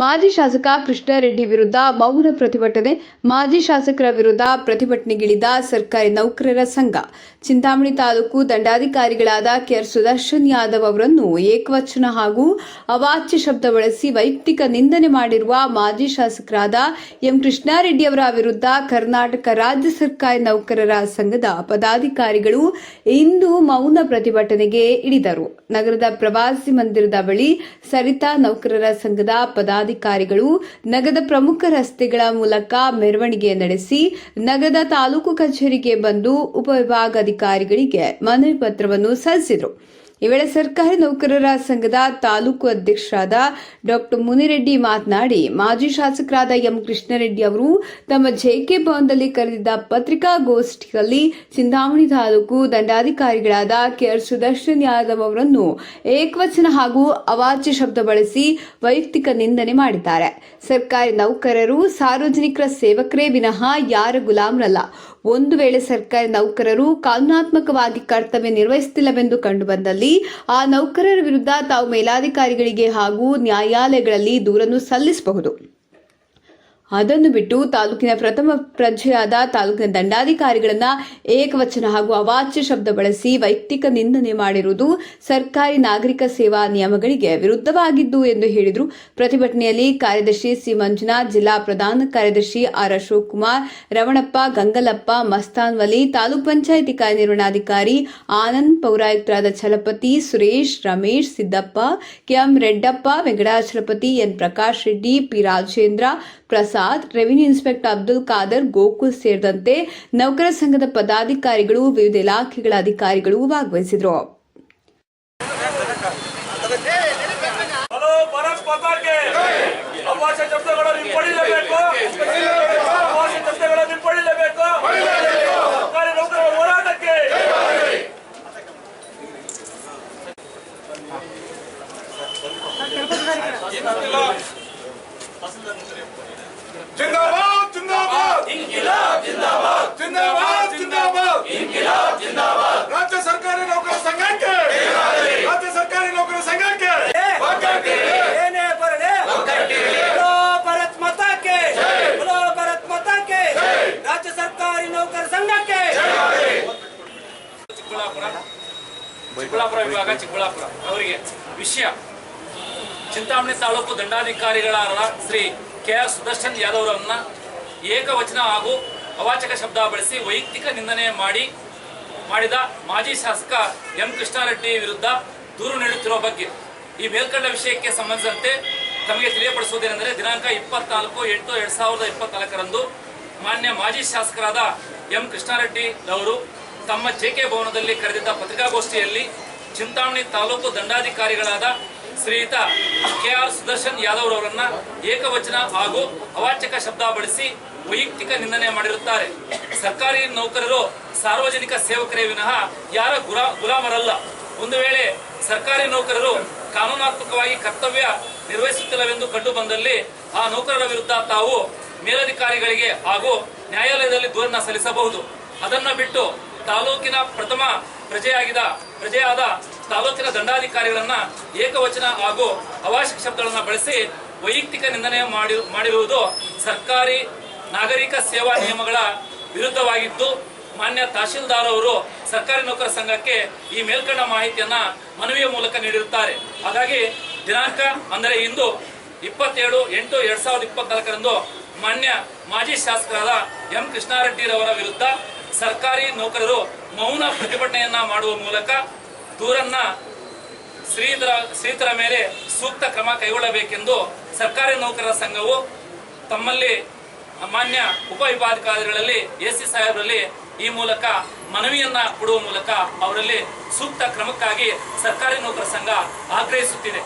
ಮಾಜಿ ಶಾಸಕ ಕೃಷ್ಣಾರೆಡ್ಡಿ ವಿರುದ್ಧ ಮೌನ ಪ್ರತಿಭಟನೆ, ಮಾಜಿ ಶಾಸಕರ ವಿರುದ್ಧ ಪ್ರತಿಭಟನೆಗಿಳಿದ ಸರ್ಕಾರಿ ನೌಕರರ ಸಂಘ. ಚಿಂತಾಮಣಿ ತಾಲೂಕು ದಂಡಾಧಿಕಾರಿಗಳಾದ ಕೆಆರ್ ಸುದರ್ಶನ್ ಯಾದವ್ ಅವರನ್ನು ಏಕವಚನ ಹಾಗೂ ಅವಾಚ್ಯ ಶಬ್ದ ಬಳಸಿ ವೈಯಕ್ತಿಕ ನಿಂದನೆ ಮಾಡಿರುವ ಮಾಜಿ ಶಾಸಕರಾದ ಎಂ. ಕೃಷ್ಣಾರೆಡ್ಡಿ ಅವರ ವಿರುದ್ಧ ಕರ್ನಾಟಕ ರಾಜ್ಯ ಸರ್ಕಾರಿ ನೌಕರರ ಸಂಘದ ಪದಾಧಿಕಾರಿಗಳು ಇಂದು ಮೌನ ಪ್ರತಿಭಟನೆಗೆ ಇಳಿದರು. ನಗರದ ಪ್ರವಾಸಿ ಮಂದಿರದ ಬಳಿ ಸರಿತಾ ನೌಕರರ ಸಂಘದ ಪದಾಧಿಕಾರಿಗಳು ನಗರದ ಪ್ರಮುಖ ರಸ್ತೆಗಳ ಮೂಲಕ ಮೆರವಣಿಗೆ ನಡೆಸಿ ನಗರದ ತಾಲೂಕು ಕಚೇರಿಗೆ ಬಂದು ಉಪವಿಭಾಗಾಧಿಕಾರಿಗಳಿಗೆ ಮನವಿ ಪತ್ರವನ್ನು ಸಲ್ಲಿಸಿದರು. ಈ ವೇಳೆ ಸರ್ಕಾರಿ ನೌಕರರ ಸಂಘದ ತಾಲೂಕು ಅಧ್ಯಕ್ಷರಾದ ಡಾಕ್ಟರ್ ಮುನಿರೆಡ್ಡಿ ಮಾತನಾಡಿ, ಮಾಜಿ ಶಾಸಕರಾದ ಎಂ ಕೃಷ್ಣರೆಡ್ಡಿ ಅವರು ತಮ್ಮ ಜೆಕೆ ಭವನದಲ್ಲಿ ಕರೆದಿದ್ದ ಪತ್ರಿಕಾಗೋಷ್ಠಿಯಲ್ಲಿ ಚಿಂತಾಮಣಿ ತಾಲೂಕು ದಂಡಾಧಿಕಾರಿಗಳಾದ ಕೆಆರ್ ಸುದರ್ಶನ್ ಯಾದವ್ ಅವರನ್ನು ಏಕವಚನ ಹಾಗೂ ಅವಾಚ್ಯ ಶಬ್ದ ಬಳಸಿ ವೈಯಕ್ತಿಕ ನಿಂದನೆ ಮಾಡಿದ್ದಾರೆ. ಸರ್ಕಾರಿ ನೌಕರರು ಸಾರ್ವಜನಿಕರ ಸೇವಕರೇ ವಿನಃ ಯಾರ ಗುಲಾಮರಲ್ಲ. ಒಂದು ವೇಳೆ ಸರ್ಕಾರಿ ನೌಕರರು ಕಾನೂನಾತ್ಮಕವಾಗಿ ಕರ್ತವ್ಯ ನಿರ್ವಹಿಸುತ್ತಿಲ್ಲವೆಂದು ಕಂಡುಬಂದಲ್ಲಿ, ಆ ನೌಕರರ ವಿರುದ್ಧ ತಾವು ಮೇಲಾಧಿಕಾರಿಗಳಿಗೆ ಹಾಗೂ ನ್ಯಾಯಾಲಯಗಳಲ್ಲಿ ದೂರನ್ನು ಸಲ್ಲಿಸಬಹುದು. ಅದನ್ನು ಬಿಟ್ಟು ತಾಲೂಕಿನ ಪ್ರಥಮ ಪ್ರಜೆಯಾದ ತಾಲೂಕಿನ ದಂಡಾಧಿಕಾರಿಗಳನ್ನ ಏಕವಚನ ಹಾಗೂ ಅವಾಚ್ಯ ಶಬ್ದ ಬಳಸಿ ವೈಯಕ್ತಿಕ ನಿಂದನೆ ಮಾಡಿರುವುದು ಸರ್ಕಾರಿ ನಾಗರಿಕ ಸೇವಾ ನಿಯಮಗಳಿಗೆ ವಿರುದ್ಧವಾಗಿದ್ದು ಎಂದು ಹೇಳಿದರು. ಪ್ರತಿಭಟನೆಯಲ್ಲಿ ಕಾರ್ಯದರ್ಶಿ ಸಿ ಮಂಜುನಾಥ್, ಜಿಲ್ಲಾ ಪ್ರಧಾನ ಕಾರ್ಯದರ್ಶಿ ಆರ್ ಅಶೋಕ್ ಕುಮಾರ್, ರವಣಪ್ಪ, ಗಂಗಲಪ್ಪ ಮಸ್ತಾನ್ ವಲಿ ತಾಲೂಕ್ ಪಂಚಾಯಿತಿ ಕಾರ್ಯನಿರ್ವಹಣಾಧಿಕಾರಿ Anand, ಪೌರಾಯುಕ್ತರಾದ Chalapathi Suresh, Ramesh, Siddappa, K M Reddappa, Venkatachalapathi N Prakash Reddy, P Rajendra Prasad revenue inspector Abdul Khader Gokul ಸೇರಿದಂತೆ ನೌಕರ ಸಂಘದ ಪದಾಧಿಕಾರಿಗಳು ವಿವಿಧ ಇಲಾಖೆಗಳ ಅಧಿಕಾರಿಗಳು ಭಾಗವಹಿಸಿದರು. जिंदाबाद जिंदाबाद इनकलाब जिंदाबाद जिंदाबाद जिंदाबाद इनकलाब जिंदाबाद राज्य ಸರ್ಕಾರಿ ನೌಕರ ಸಂಘಕ್ಕೆ. राज्य ಸರ್ಕಾರಿ ನೌಕರ ಸಂಘಕ್ಕೆ. ಒಗ್ಗಟ್ಟಿಗೆ ಏನೇ ಬರಲಿ. ಒಗ್ಗಟ್ಟಿಗೆ ಬಲೋ ಭಾರತ್ ಮಾತಾಕ್ಕೆ. ಬಲೋ ಭಾರತ್ ಮಾತಾಕ್ಕೆ. ರಾಜ್ಯ ಸರ್ಕಾರಿ ನೌಕರ ಸಂಘಕ್ಕೆ. ಚಿಕ್ಕಬಳ್ಳಾಪುರ. ಚಿಕ್ಕಬಳ್ಳಾಪುರ ವಿಭಾಗ ಚಿಕ್ಕಬಳ್ಳಾಪುರ. ಅವರಿಗೆ ವಿಷಯ. ಚಿಂತಾಮಣಿ ತಾಲೂಕು ದಂಡಾಧಿಕಾರಿಗಳಾದ ಶ್ರೀ ಕೆ ಆರ್ ಸುದರ್ಶನ್ ಯಾದವ್ರನ್ನ ಏಕವಚನ ಹಾಗೂ ಅವಾಚಕ ಶಬ್ದ ಬಳಸಿ ವೈಯಕ್ತಿಕ ನಿಂದನೆ ಮಾಡಿ, ಮಾಡಿದ ಮಾಜಿ ಶಾಸಕ ಎಂ ಕೃಷ್ಣಾರೆಡ್ಡಿ ವಿರುದ್ಧ ದೂರು ನೀಡುತ್ತಿರುವ ಬಗ್ಗೆ. ಈ ಮೇಲ್ಕಂಡ ವಿಷಯಕ್ಕೆ ಸಂಬಂಧಿಸಿದಂತೆ ತಮಗೆ ತಿಳಿಯಪಡಿಸುವುದೇನೆಂದರೆ ದಿನಾಂಕ ಇಪ್ಪತ್ನಾಲ್ಕು ಎಂಟು ಎರಡ್ ಸಾವಿರದ ಇಪ್ಪತ್ನಾಲ್ಕರಂದು ಮಾನ್ಯ ಮಾಜಿ ಶಾಸಕರಾದ ಎಂ ಕೃಷ್ಣಾರೆಡ್ಡಿ ಅವರು ತಮ್ಮ ಜೆ ಕೆ ಭವನದಲ್ಲಿ ಕರೆದಿದ್ದ ಪತ್ರಿಕಾಗೋಷ್ಠಿಯಲ್ಲಿ ಚಿಂತಾಮಣಿ ತಾಲೂಕು ದಂಡಾಧಿಕಾರಿಗಳಾದ ಶ್ರೀಯುತ ಕೆ ಆರ್ ಸುದರ್ಶನ್ ಯಾದವ್ ಅವರನ್ನ ಏಕವಚನ ಹಾಗೂ ಅವಾಚಕ ಶಬ್ದ ಬಳಸಿ ವೈಯಕ್ತಿಕ ನಿಂದನೆ ಮಾಡಿರುತ್ತಾರೆ. ಸರ್ಕಾರಿ ನೌಕರರು ಸಾರ್ವಜನಿಕ ಸೇವಕರೇ ವಿನಃ ಯಾರ ಗುರಾ, ಗುಲಾಮರಲ್ಲ. ಒಂದು ವೇಳೆ ಸರ್ಕಾರಿ ನೌಕರರು ಕಾನೂನಾತ್ಮಕವಾಗಿ ಕರ್ತವ್ಯ ನಿರ್ವಹಿಸುತ್ತಿಲ್ಲವೆಂದು ಕಂಡು ಬಂದಲ್ಲಿ ಆ ನೌಕರರ ವಿರುದ್ಧ ತಾವು ಮೇಲಧಿಕಾರಿಗಳಿಗೆ ಹಾಗೂ ನ್ಯಾಯಾಲಯದಲ್ಲಿ ದೂರನ್ನ ಸಲ್ಲಿಸಬಹುದು. ಅದನ್ನ ಬಿಟ್ಟು ತಾಲೂಕಿನ ಪ್ರಥಮ ಪ್ರಜೆಯಾಗಿದ, ಪ್ರಜೆಯಾದ ತಾಲೂಕಿನ ದಂಡಾಧಿಕಾರಿಗಳನ್ನ ಏಕವಚನ ಹಾಗೂ ಅವಾಶಿಕ ಶಬ್ದಗಳನ್ನ ಬಳಸಿ ವೈಯಕ್ತಿಕ ನಿಂದನೆ ಮಾಡಿ, ಮಾಡಿರುವುದು ಸರ್ಕಾರಿ ನಾಗರಿಕ ಸೇವಾ ನಿಯಮಗಳ ವಿರುದ್ಧವಾಗಿದ್ದು, ಮಾನ್ಯ ತಹಶೀಲ್ದಾರ್ ಅವರು ಸರ್ಕಾರಿ ನೌಕರ ಸಂಘಕ್ಕೆ ಈ ಮೇಲ್ಕಂಡ ಮಾಹಿತಿಯನ್ನ ಮನವಿಯ ಮೂಲಕ ನೀಡಿರುತ್ತಾರೆ. ಹಾಗಾಗಿ ದಿನಾಂಕ ಅಂದರೆ ಇಂದು ಇಪ್ಪತ್ತೇಳು ಎಂಟು ಎರಡ್ ಸಾವಿರದ ಇಪ್ಪತ್ನಾಲ್ಕರಂದು ಮಾನ್ಯ ಮಾಜಿ ಶಾಸಕರಾದ ಎಂ ಕೃಷ್ಣಾರೆಡ್ಡಿರವರ ವಿರುದ್ಧ ಸರ್ಕಾರಿ ನೌಕರರು ಮೌನ ಪ್ರತಿಭಟನೆಯನ್ನ ಮಾಡುವ ಮೂಲಕ ದೂರನ್ನ ಶ್ರೀಧರ ಶ್ರೀಧರ ಮೇಲೆ ಸೂಕ್ತ ಕ್ರಮ ಕೈಗೊಳ್ಳಬೇಕೆಂದು ಸರ್ಕಾರಿ ನೌಕರರ ಸಂಘವು ತಮ್ಮಲ್ಲಿ ಮಾನ್ಯ ಉಪವಿಭಾಗಾಧಿಕಾರಿಗಳಲ್ಲಿ ಎ ಸಿ ಸಾಹೇಬರಲ್ಲಿ ಈ ಮೂಲಕ ಮನವಿಯನ್ನ ಕೊಡುವ ಮೂಲಕ ಅವರಲ್ಲಿ ಸೂಕ್ತ ಕ್ರಮಕ್ಕಾಗಿ ಸರ್ಕಾರಿ ನೌಕರ ಸಂಘ ಆಗ್ರಹಿಸುತ್ತಿದೆ.